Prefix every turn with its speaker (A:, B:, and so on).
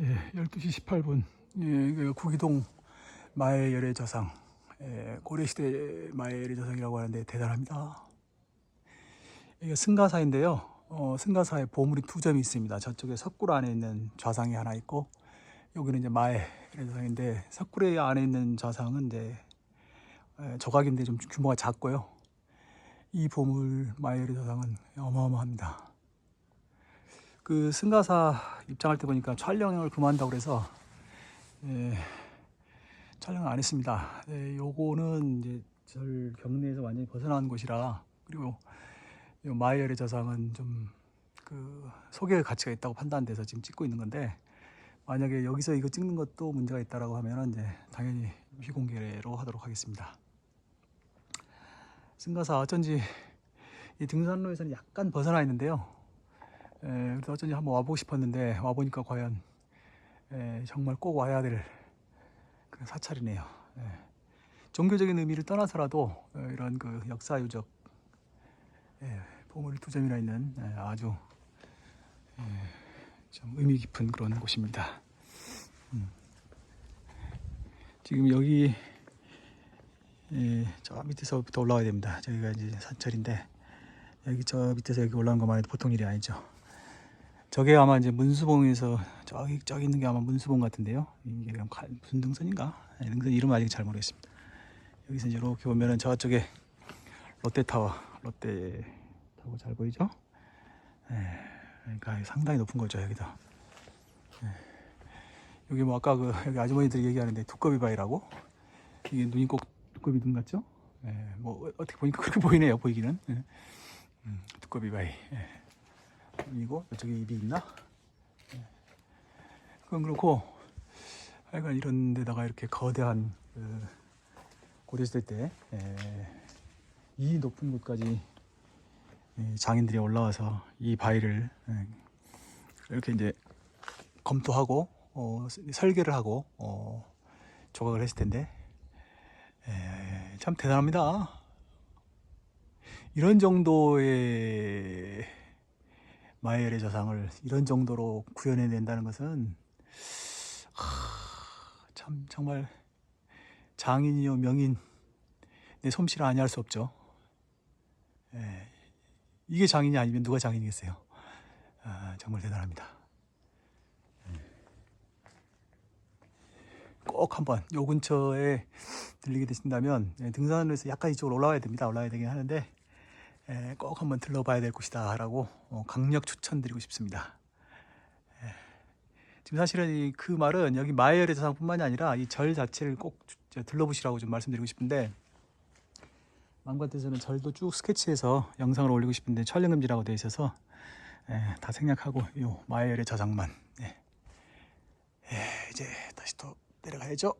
A: 예, 12시 18분. 예, 그 구기동 마의 열의 저상. 예, 고려시대 마의 열의 저상이라고 하는데 대단합니다. 이게 승가사인데요. 어, 승가사에 보물이 두 점이 있습니다. 저쪽에 석굴 안에 있는 좌상이 하나 있고, 여기는 이제 마의 열의 저상인데, 석굴의 안에 있는 좌상은 이제 예, 조각인데 좀 규모가 작고요. 이 보물 마의 열의 저상은 어마어마합니다. 그 승가사 입장할 때 보니까 촬영을 그만한다고 그래서 예, 촬영을 안 했습니다. 예, 요거는 이제 절 경내에서 완전히 벗어난 곳이라 그리고 요 마이얼의 저상은 좀 그 소개 가치가 있다고 판단돼서 지금 찍고 있는 건데 만약에 여기서 이거 찍는 것도 문제가 있다라고 하면은 이제 당연히 비공개로 하도록 하겠습니다. 승가사 어쩐지 이 등산로에서는 약간 벗어나 있는데요. 에, 그래서 어쩐지 한번 와보고 싶었는데 와보니까 과연 에, 정말 꼭 와야 될 그런 사찰이네요. 에, 종교적인 의미를 떠나서라도 에, 이런 그 역사 유적 에, 보물이 두 점이나 있는 에, 아주 에, 좀 의미 깊은 그런 곳입니다. 음. 지금 여기 에, 저 밑에서부터 올라와야 됩니다. 저기가 이제 산철인데 여기 저 밑에서 여기 올라온 것만 해도 보통 일이 아니죠. 저게 아마 이제 문수봉에서 저기 저기 있는 게 아마 문수봉 같은데요. 이게 그럼 가- 무슨 등선인가? 네, 등선 이름 아직 잘 모르겠습니다. 여기서 이제 이렇게 보면은 저쪽에 롯데타워, 롯데타워 잘 보이죠? 네, 그러니까 상당히 높은 거죠 여기도. 네. 여기 뭐 아까 그 여기 아주머니들이 얘기하는데 두꺼비 바위라고 이게 눈이 꼭 두꺼비 눈 같죠? 네, 뭐 어떻게 보니까 그렇게 보이네요 보이기는. 네. 음, 두꺼비 바위. 예. 이고 이쪽에 입이 있나? 예. 그건 그렇고 하여간 이런 데다가 이렇게 거대한 그 고려시대 때 이 높은 곳까지 예, 장인들이 올라와서 이 바위를 예, 이렇게 이제 검토하고 어, 설계를 하고 어, 조각을 했을 텐데 예, 참 대단합니다. 이런 정도의 마이엘의 저상을 이런 정도로 구현해낸다는 것은 하, 참 정말 장인이요 명인 내 솜씨를 아니할 수 없죠. 예, 이게 장인이 아니면 누가 장인이겠어요? 아, 정말 대단합니다. 예. 꼭 한번 요 근처에 들리게 되신다면 예, 등산을 해서 약간 이쪽으로 올라와야 됩니다. 올라와야 되긴 하는데 예, 꼭 한번 들러봐야 될 곳이다 라고 어, 강력 추천드리고 싶습니다. 예, 지금 사실은 이그 말은 여기 마이얼의 저상뿐만이 아니라 이 절 자체를 꼭 들러보시라고 좀 말씀드리고 싶은데 망관에서는 절도 쭉 스케치해서 영상을 올리고 싶은데 촬영 금지라고 되어 있어서 예, 다 생략하고 요 마이얼의 저상만 예. 예, 이제 다시 또 내려가야죠.